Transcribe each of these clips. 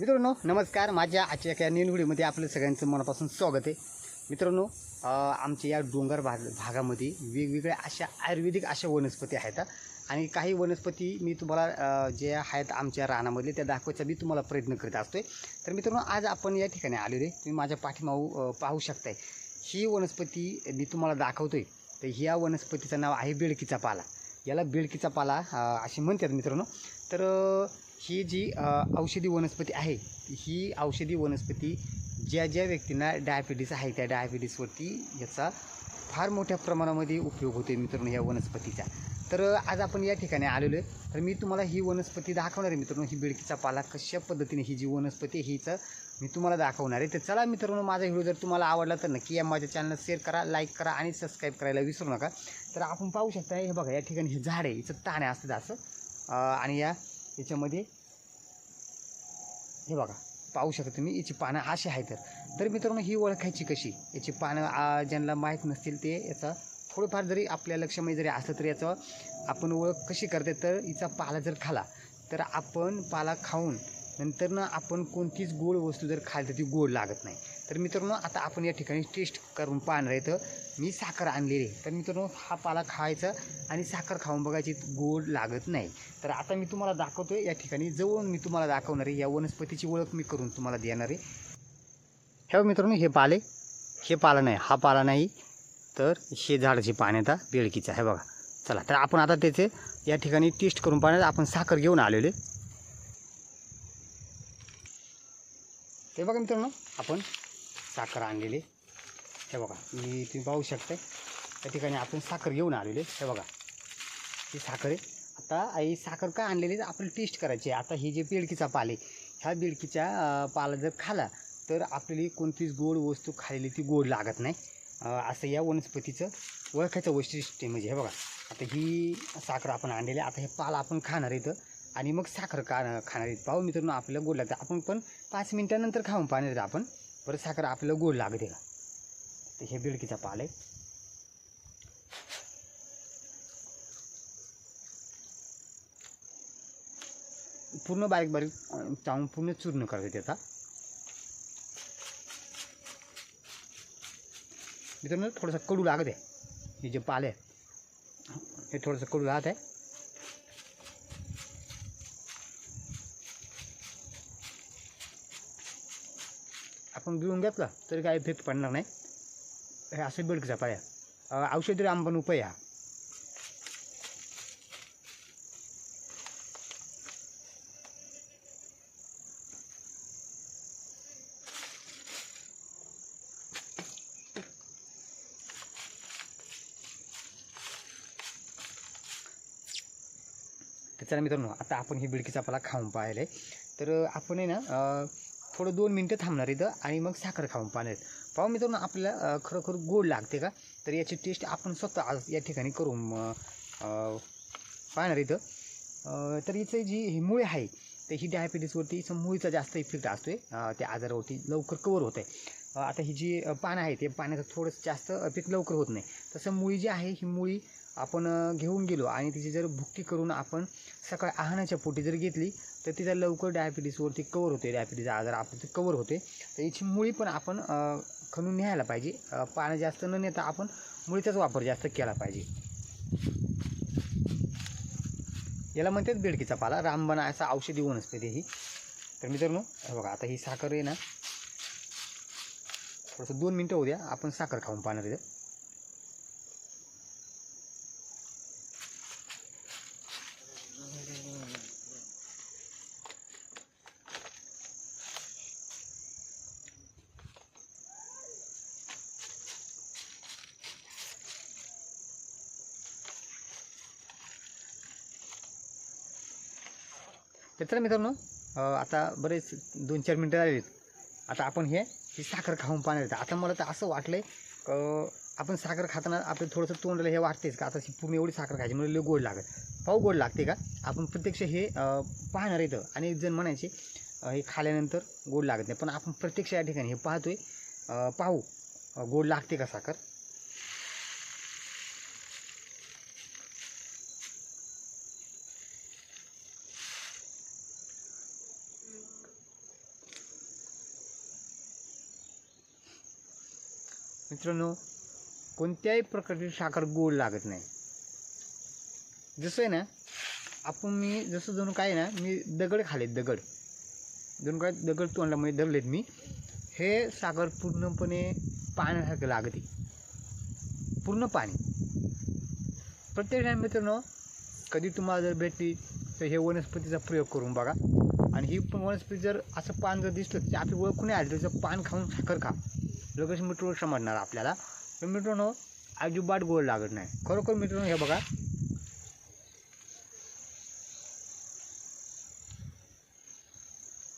मित्रांनो नमस्कार. माझ्या आजच्या एका निनगुडीमध्ये आपलं सगळ्यांचं मनापासून स्वागत आहे. मित्रांनो आमच्या या डोंगर भाग भागामध्ये वेगवेगळ्या अशा आयुर्वेदिक अशा वनस्पती आहेत आणि काही वनस्पती मी तुम्हाला जे आहेत आमच्या रानामधले त्या दाखवायचा मी तुम्हाला प्रयत्न करीत असतोय. तर मित्रांनो आज आपण या ठिकाणी आलेलो आहे. तुम्ही माझ्या पाठीमागू पाहू शकताय. ही वनस्पती मी तुम्हाला दाखवतोय. तर ह्या वनस्पतीचं नाव आहे बेडकीचा पाला. याला बेडकीचा पाला असे म्हणतात मित्रांनो. तर ही जी औषधी वनस्पती आहे ही औषधी वनस्पती ज्या ज्या व्यक्तींना डायबिटीस आहे त्या डायबिटीसवरती याचा फार मोठ्या प्रमाणामध्ये उपयोग होतो मित्रांनो या वनस्पतीचा. तर आज आपण या ठिकाणी आलेलो आहे तर मी तुम्हाला ही वनस्पती दाखवणार आहे मित्रांनो. ही बिडकीचा पाला कशा पद्धतीने ही जी वनस्पती आहे हिचं मी तुम्हाला दाखवणार आहे. तर चला मित्रांनो माझा व्हिडिओ जर तुम्हाला आवडला तर नक्की या माझ्या चॅनलला शेअर करा लाईक करा आणि सबस्क्राईब करायला विसरू नका. तर आपण पाहू शकता हे बघा या ठिकाणी हे झाड आहे हिचं ताणे असतं असं आणि या याच्यामध्ये हे बघा पाहू शकता तुम्ही याची पानं अशी आहेत तर. तर मित्रांनो ही ओळखायची कशी? याची पानं ज्यांना माहीत नसतील ते याचा थोडंफार जरी आपल्या लक्षामध्ये जरी असलं तरी याचं आपण ओळख कशी करते तर हिचा पाला जर खाला तर आपण पाला खाऊन नंतर ना आपण कोणतीच गोड वस्तू जर खाल्ली तर ती गोड लागत नाही. तर मित्रांनो आता आपण या ठिकाणी टेस्ट करून पाहणार आहे. तर मी साखर आणलेली आहे. तर मित्रांनो हा पाला खायचा आणि साखर खाऊन बघायची गोड लागत नाही. तर आता मी तुम्हाला दाखवतोय या ठिकाणी जवळून मी तुम्हाला दाखवणार आहे. या वनस्पतीची ओळख मी करून तुम्हाला देणार आहे. हे मित्रांनो हे पाले. हे पाला नाही हा पाला नाही. तर हे झाडाची पान आता बेळकीचं आहे बघा. चला तर आपण आता त्याचे या ठिकाणी टेस्ट करून पाहण्यात आपण साखर घेऊन आलेले हे ते बघा मित्रांनो आपण साखर आणलेली. हे बघा मी तुम्ही पाहू शकता त्या ठिकाणी आपण साखर घेऊन आलेले हे बघा ही साखर आहे. आता ही साखर का आणलेली तर आपल्याला टेस्ट करायची आहे. आता ही जे बेडकीचा पाल आहे ह्या बेडकीच्या पाला जर खाला तर आपल्याला कोणतीच गोड वस्तू खाल्लेली ती गोड लागत नाही. असं या वनस्पतीचं ओळखायचं वैशिष्ट्य म्हणजे हे बघा आता ही साखर आपण आणलेली आता हे पाला आपण खाणार इथं. आणि मग साखर का खाणार पाहू मित्रांनो आपल्याला गोड लागतं. आपण पण पाच मिनिटानंतर खाऊन पाहणार आहेत आपण. बरं साखर आपल्याला गोड लागते का? तर हे बिडकीचा पाल आहे. पूर्ण बारीक बारीक चावून पूर्ण चूर्ण करते त्याचा. मित्रांनो थोडंसं कडू लागत आहे. हे जे पाल आहे हे थोडंसं कडू राहत आहे. आपण घेऊन घेतला तरी काय इफेक्ट पडणार नाही. हे असे बेडकचा पाया आहे. अं, औषधी रामबन उपाय हा. तर चला मित्रांनो आता आपण ही बिडकीचा पाला खाऊन पाहिले तर आपण आहे ना थोडं दोन मिनटं थांबणार इथं आणि मग साखर खाऊन पाहणार पाहू मित्रांनो आपल्याला खरोखर गोड लागते का? तर याची टेस्ट आपण स्वतः आज या ठिकाणी करून पाहणार इथं. तर हिचं जी ही मुळे आहे तर ही डायबिटीसवरती हिचं मुळीचा जास्त इफेक्ट असतो आहे त्या आजारावरती लवकर कवर होत आहे आता ही जी पानं आहे ते पाण्याचं थोडंसं जास्त इफेक्ट लवकर होत नाही. तसं मुळी जी आहे ही मुळी आपण घेऊन गेलो आणि तिची जर भुक्की करून आपण सकाळी आहनाच्या पोटी जर घेतली तर तिचा लवकर डायबिटीसवरती कवर होते. डायबिटीज आजार आपलं ते कवर होते तर याची मुळी पण आपण खणून न्यायला पाहिजे. पाणी जास्त न नेता आपण मुळीचाच वापर जास्त केला पाहिजे. याला म्हणतात बेडकीचा पाला. रामबना असा औषधी वनस्पती ही. तर मित्रांनो हे बघा आता ही साखर आहे ना थोडंसं दोन मिनटं होऊ द्या. आपण साखर खाऊन पाहणार इथं तर चला मित्रांनो आता बरेच दोन चार मिनटं झालेत आता आपण हे ही साखर खाऊन पाहणार आता मला तर असं वाटलं आहे आपण साखर खाताना आपलं थोडंसं तोंडाला हे वाटतेच का? आता पूर्ण एवढी साखर खायची म्हणजे लय गोड लागत पाहू गोड लागते का? आपण प्रत्यक्ष हे पाहणार इथं आणि एक जण म्हणायचे हे खाल्यानंतर गोड लागत नाही. पण आपण प्रत्यक्ष या ठिकाणी हे पाहतोय पाहू गोड लागते का साखर? मित्रांनो कोणत्याही प्रकारची साखर गोड लागत नाही. जसं आहे ना आपण मी जसं जणू काय ना मी दगड खाले दगड. जणू काय दगड तोंडामध्ये धरलेत मी. हे साखर पूर्णपणे पाण्यासारखं लागते. पूर्ण पाणी. प्रत्येक ठिकाणी मित्रांनो कधी तुम्हाला जर भेटली तर हे वनस्पतीचा प्रयोग करून बघा. आणि ही पण वनस्पती जर असं पान जर दिसलं तर आपली ओळख नाही आली त्याचं पान खाऊन साखर खा. लगेच मित्रांनो समजणार आपल्याला. तर मित्रांनो अजिबात गोड लागत नाही. खरोखर मित्रांनो हे बघा.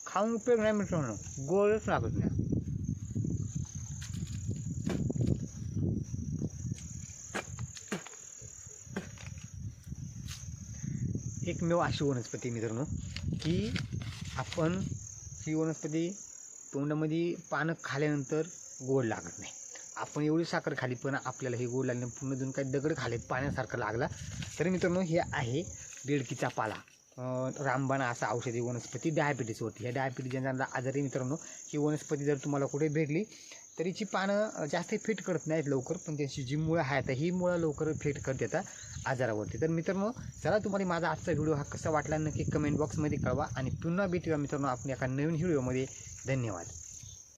खाऊन उपयोग नाही मित्रांनो. गोडच लागत नाही. एकमेव अशी वनस्पती मित्रांनो की आपण ही वनस्पती तोंडामध्ये पानं खाल्यानंतर गोड लागत नाही. आपण एवढी साखर खाली पण आपल्याला हे गोड लागले पूर्ण दोन काही दगड खाले पाण्यासारखं लागला. तर मित्रांनो हे आहे बेडकीचा पाला. रामबाण असा औषधी वनस्पती डायबिटीसवरती ह्या डायबिटीज ज्यांना आजारी मित्रांनो. ही वनस्पती जर तुम्हाला कुठे भेटली तर हिची पानं जास्त फिट करत नाहीत लवकर पण त्यांची जी मुळं आहेत ही मुळं लवकर फिट करत येतात आजारावरती. तर मित्रांनो चला तुम्हाला माझा आजचा व्हिडिओ हा कसा वाटला नक्की कमेंट बॉक्समध्ये कळवा. आणि पुन्हा भेटूया मित्रांनो आपण एका नवीन व्हिडिओमध्ये धन्यवाद.